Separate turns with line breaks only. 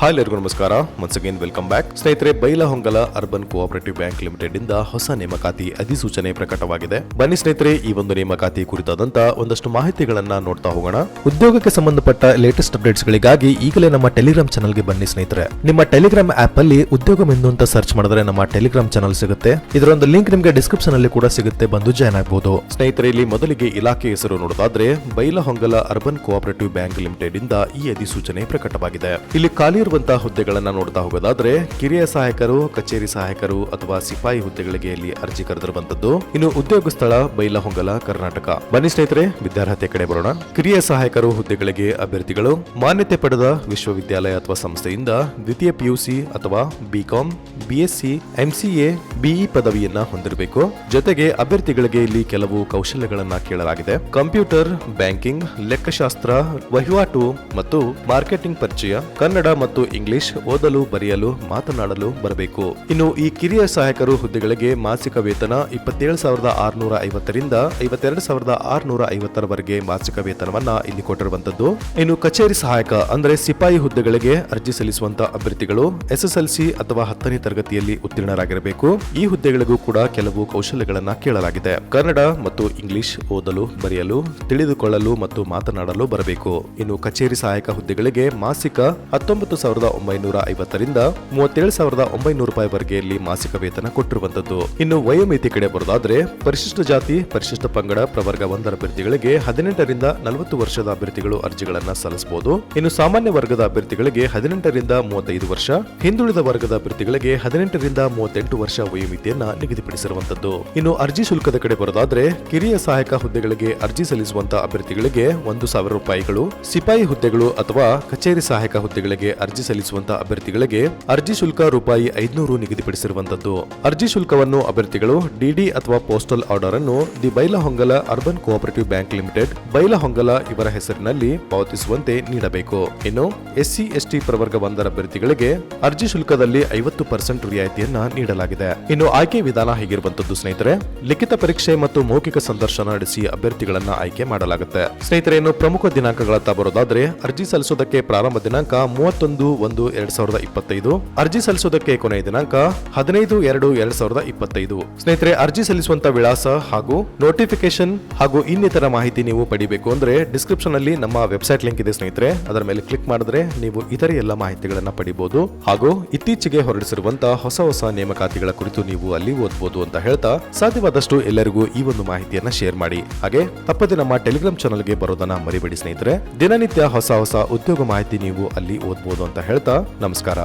Hi ಎಲ್ಲರಿಗೂ ನಮಸ್ಕಾರ. Once again welcome back ಸ್ನೇಹಿತರೆ Bailhongal urban cooperative bank limited ಇಂದ ಹೊಸ ನೇಮಕಾತಿ ಅಧಿಸೂಚನೆ ಪ್ರಕಟವಾಗಿದೆ. ಬನ್ನಿ ಸ್ನೇಹಿತರೆ, ಈ ಒಂದು ನೇಮಕಾತಿ ಕುರಿತಾದಂತ ಒಂದಷ್ಟು ಮಾಹಿತಿಗಳನ್ನ ನೋಡ್ತಾ ಹೋಗೋಣ. ಉದ್ಯೋಗಕ್ಕೆ ಸಂಬಂಧಪಟ್ಟ ಲೇಟೆಸ್ಟ್ ಅಪ್ಡೇಟ್ಸ್ ಗಳಿಗಾಗಿ ಈಗಲೇ ನಮ್ಮ ಟೆಲಿಗ್ರಾಮ್ ಚಾನಲ್ಗೆ ಬನ್ನಿ ಸ್ನೇಹಿತರೆ. ನಿಮ್ಮ ಟೆಲಿಗ್ರಾಮ್ ಆಪ್ ಅಲ್ಲಿ ಉದ್ಯೋಗ ಮೆಂದು ಅಂತ ಸರ್ಚ್ ಮಾಡಿದ್ರೆ ನಮ್ಮ ಟೆಲಿಗ್ರಾಮ್ ಚಾನಲ್ ಸಿಗುತ್ತೆ. ಇದರೊಂದು ಲಿಂಕ್ ನಿಮಗೆ ಡಿಸ್ಕ್ರಿಪ್ಷನ್ ಅಲ್ಲಿ ಕೂಡ ಸಿಗುತ್ತೆ, ಬಂದು ಜಾಯ್ನ್ ಆಗಬಹುದು ಸ್ನೇಹಿತರೆ, ಇಲ್ಲಿ ಮೊದಲಿಗೆ ಇಲಾಖೆ ಹೆಸರು ನೋಡೋದಾದ್ರೆ Bailhongal urban cooperative bank limited ಇಂದ ಈ ಅಧಿಸೂಚನೆ ಪ್ರಕಟವಾಗಿದೆ. ಇಲ್ಲಿ ಖಾಲಿ ಇರುವಂತಹ ಹುದ್ದೆಗಳನ್ನು ನೋಡ್ತಾ ಹೋಗೋದಾದ್ರೆ ಕಿರಿಯ ಸಹಾಯಕರು, ಕಚೇರಿ ಸಹಾಯಕರು ಅಥವಾ ಸಿಪಾಯಿ ಹುದ್ದೆಗಳಿಗೆ ಇಲ್ಲಿ ಅರ್ಜಿ ಕರೆದಿರುವಂತದ್ದು ಇನ್ನು ಉದ್ಯೋಗ ಸ್ಥಳ ಬೈಲಹೊಂಗಲ, ಕರ್ನಾಟಕ. ಬನ್ನಿ ಸ್ನೇಹಿತರೆ, ವಿದ್ಯಾರ್ಹತೆ ಕಡೆ ಬರೋಣ. ಕಿರಿಯ ಸಹಾಯಕರು ಹುದ್ದೆಗಳಿಗೆ ಅಭ್ಯರ್ಥಿಗಳು, ಮಾನ್ಯತೆ ಪಡೆದ ವಿಶ್ವವಿದ್ಯಾಲಯ ಅಥವಾ ಸಂಸ್ಥೆಯಿಂದ ದ್ವಿತೀಯ ಪಿಯುಸಿ ಅಥವಾ ಬಿಕಾಂ ಬಿಎಸ್ಸಿ ಎಂಸಿಎ ಬಿಇ ಪದವಿಯನ್ನ ಹೊಂದಿರಬೇಕು. ಜೊತೆಗೆ ಅಭ್ಯರ್ಥಿಗಳಿಗೆ ಇಲ್ಲಿ ಕೆಲವು ಕೌಶಲ್ಯಗಳನ್ನ ಕೇಳಲಾಗಿದೆ. ಕಂಪ್ಯೂಟರ್, ಬ್ಯಾಂಕಿಂಗ್, ಲೆಕ್ಕಶಾಸ್ತ್ರ, ವಹಿವಾಟು ಮತ್ತು ಮಾರ್ಕೆಟಿಂಗ್ ಪರಿಚಯ, ಕನ್ನಡ ಮತ್ತು ಇಂಗ್ಲಿಷ್ ಓದಲು, ಬರೆಯಲು, ಮಾತನಾಡಲು ಬರಬೇಕು. ಇನ್ನು ಈ ಕಿರಿಯ ಸಹಾಯಕರು ಹುದ್ದೆಗಳಿಗೆ ಮಾಸಿಕ ವೇತನ ಇಪ್ಪತ್ತೇಳು ಸಾವಿರದ ಆರುನೂರ ಐವತ್ತರಿಂದ ಐವತ್ತೆರಡು ಸಾವಿರದ ಆರುನೂರ ಐವತ್ತರವರೆಗೆ ಮಾಸಿಕ ವೇತನವನ್ನ ಇಲ್ಲಿ ಕೊಟ್ಟಿರುವಂತದ್ದು ಇನ್ನು ಕಚೇರಿ ಸಹಾಯಕ ಅಂದ್ರೆ ಸಿಪಾಯಿ ಹುದ್ದೆಗಳಿಗೆ ಅರ್ಜಿ ಸಲ್ಲಿಸುವಂತಹ ಅಭ್ಯರ್ಥಿಗಳು ಎಸ್ಎಸ್ಎಲ್ಸಿ ಅಥವಾ ಹತ್ತನೇ ತರಗತಿಯಲ್ಲಿ ಉತ್ತೀರ್ಣರಾಗಿರಬೇಕು. ಈ ಹುದ್ದೆಗಳಿಗೂ ಕೂಡ ಕೆಲವು ಕೌಶಲ್ಯಗಳನ್ನ ಕೇಳಲಾಗಿದೆ. ಕನ್ನಡ ಮತ್ತು ಇಂಗ್ಲಿಷ್ ಓದಲು, ಬರೆಯಲು, ತಿಳಿದುಕೊಳ್ಳಲು ಮತ್ತು ಮಾತನಾಡಲು ಬರಬೇಕು. ಇನ್ನು ಕಚೇರಿ ಸಹಾಯಕ ಹುದ್ದೆಗಳಿಗೆ ಮಾಸಿಕ ಹತ್ತೊಂಬತ್ತು ಸಾವಿರದ ಒಂಬೈನೂರ ಐವತ್ತರಿಂದ ಮೂವತ್ತೇಳು ಸಾವಿರದ ಒಂಬೈನೂರು ರೂಪಾಯಿವರೆಗೆ ಇಲ್ಲಿ ಮಾಸಿಕ ವೇತನ ಕೊಟ್ಟಿರುವಂತದ್ದು ಇನ್ನು ವಯೋಮಿತಿ ಕಡೆ ಬರೋದಾದ್ರೆ, ಪರಿಶಿಷ್ಟ ಜಾತಿ, ಪರಿಶಿಷ್ಟ ಪಂಗಡ, ಪ್ರವರ್ಗ ಒಂದರ ಅಭ್ಯರ್ಥಿಗಳಿಗೆ ಹದಿನೆಂಟರಿಂದ ನಲವತ್ತು ವರ್ಷದ ಅಭ್ಯರ್ಥಿಗಳು ಅರ್ಜಿಗಳನ್ನ ಸಲ್ಲಿಸಬಹುದು. ಇನ್ನು ಸಾಮಾನ್ಯ ವರ್ಗದ ಅಭ್ಯರ್ಥಿಗಳಿಗೆ ಹದಿನೆಂಟರಿಂದ ಮೂವತ್ತೈದು ವರ್ಷ, ಹಿಂದುಳಿದ ವರ್ಗದ ಅಭ್ಯರ್ಥಿಗಳಿಗೆ ಹದಿನೆಂಟರಿಂದ ಮೂವತ್ತೆಂಟು ವರ್ಷ ವಯೋಮಿತಿಯನ್ನ ನಿಗದಿಪಡಿಸಿರುವಂತದ್ದು ಇನ್ನು ಅರ್ಜಿ ಶುಲ್ಕದ ಕಡೆ ಬರೋದಾದ್ರೆ, ಕಿರಿಯ ಸಹಾಯಕ ಹುದ್ದೆಗಳಿಗೆ ಅರ್ಜಿ ಸಲ್ಲಿಸುವಂತ ಅಭ್ಯರ್ಥಿಗಳಿಗೆ ಒಂದು ಸಾವಿರ ರೂಪಾಯಿಗಳು, ಸಿಪಾಯಿ ಹುದ್ದೆಗಳು ಅಥವಾ ಕಚೇರಿ ಸಹಾಯಕ ಹುದ್ದೆಗಳಿಗೆ ಅರ್ಜಿ ಸಲ್ಲಿಸುವಂತ ಅಭ್ಯರ್ಥಿಗಳಿಗೆ ಅರ್ಜಿ ಶುಲ್ಕ ರೂಪಾಯಿ ಐದುನೂರು ನಿಗದಿಪಡಿಸಿರುವಂತದ್ದು ಅರ್ಜಿ ಶುಲ್ಕವನ್ನು ಅಭ್ಯರ್ಥಿಗಳು ಡಿಡಿ ಅಥವಾ ಪೋಸ್ಟಲ್ ಆರ್ಡರ್ ಅನ್ನು the Bailhongal urban cooperative bank limited, Bailhongal ಇವರ ಹೆಸರಿನಲ್ಲಿ ಪಾವತಿಸುವಂತೆ ನೀಡಬೇಕು. ಇನ್ನು ಎಸ್ಸಿ, ಎಸ್ಟಿ ಪ್ರವರ್ಗ ಒಂದರ ಅಭ್ಯರ್ಥಿಗಳಿಗೆ ಅರ್ಜಿ ಶುಲ್ಕದಲ್ಲಿ ಐವತ್ತು ಪರ್ಸೆಂಟ್ ರಿಯಾಯಿತಿಯನ್ನ ನೀಡಲಾಗಿದೆ. ಇನ್ನು ಆಯ್ಕೆ ವಿಧಾನ ಹೇಗಿರುವಂತದ್ದು, ಸ್ನೇಹಿತರೆ. ಲಿಖಿತ ಪರೀಕ್ಷೆ ಮತ್ತು ಮೌಖಿಕ ಸಂದರ್ಶನ ನಡೆಸಿ ಅಭ್ಯರ್ಥಿಗಳನ್ನ ಆಯ್ಕೆ ಮಾಡಲಾಗುತ್ತೆ. ಸ್ನೇಹಿತರೆ ಪ್ರಮುಖ ದಿನಾಂಕಗಳತ್ತ ಬರೋದಾದ್ರೆ, ಅರ್ಜಿ ಸಲ್ಲಿಸೋದಕ್ಕೆ ಪ್ರಾರಂಭ ದಿನಾಂಕ ಮೂವತ್ತೊಂದು ಒಂದು ಎರಡ್ ಸಾವಿರದ ಇಪ್ಪತ್ತೈದು, ಅರ್ಜಿ ಸಲ್ಲಿಸೋದಕ್ಕೆ ಕೊನೆಯ ದಿನಾಂಕ ಹದಿನೈದು ಎರಡು ಎರಡ್ ಸಾವಿರದ ಇಪ್ಪತ್ತೈದು. ಸ್ನೇಹಿತರೆ, ಅರ್ಜಿ ಸಲ್ಲಿಸುವಂತ ವಿಳಾಸ ಹಾಗೂ ನೋಟಿಫಿಕೇಶನ್ ಹಾಗೂ ಇನ್ನಿತರ ಮಾಹಿತಿ ನೀವು ಪಡಿಬೇಕು ಅಂದ್ರೆ ಡಿಸ್ಕ್ರಿಪ್ಷನ್ ಅಲ್ಲಿ ನಮ್ಮ ವೆಬ್ಸೈಟ್ ಲಿಂಕ್ ಇದೆ ಸ್ನೇಹಿತರೆ. ಅದರ ಮೇಲೆ ಕ್ಲಿಕ್ ಮಾಡಿದ್ರೆ ನೀವು ಇತರೆ ಎಲ್ಲ ಮಾಹಿತಿಗಳನ್ನ ಪಡಿಬಹುದು ಹಾಗೂ ಇತ್ತೀಚೆಗೆ ಹೊರಡಿಸಿರುವಂತಹ ಹೊಸ ಹೊಸ ನೇಮಕಾತಿಗಳ ಕುರಿತು ನೀವು ಅಲ್ಲಿ ಓದ್ಬೋದು ಅಂತ ಹೇಳ್ತಾ ಸಾಧ್ಯವಾದಷ್ಟು ಎಲ್ಲರಿಗೂ ಈ ಒಂದು ಮಾಹಿತಿಯನ್ನ ಶೇರ್ ಮಾಡಿ. ಹಾಗೆ ತಪ್ಪದೆ ನಮ್ಮ ಟೆಲಿಗ್ರಾಮ್ ಚಾನಲ್ಗೆ ಬರೋದನ್ನ ಮರಿಬೇಡಿ ಸ್ನೇಹಿತರೆ. ದಿನನಿತ್ಯ ಹೊಸ ಹೊಸ ಉದ್ಯೋಗ ಮಾಹಿತಿ ನೀವು ಅಲ್ಲಿ ಓದ್ಬೋದು ಅಂತ ಹೇಳ್ತಾ ನಮಸ್ಕಾರ.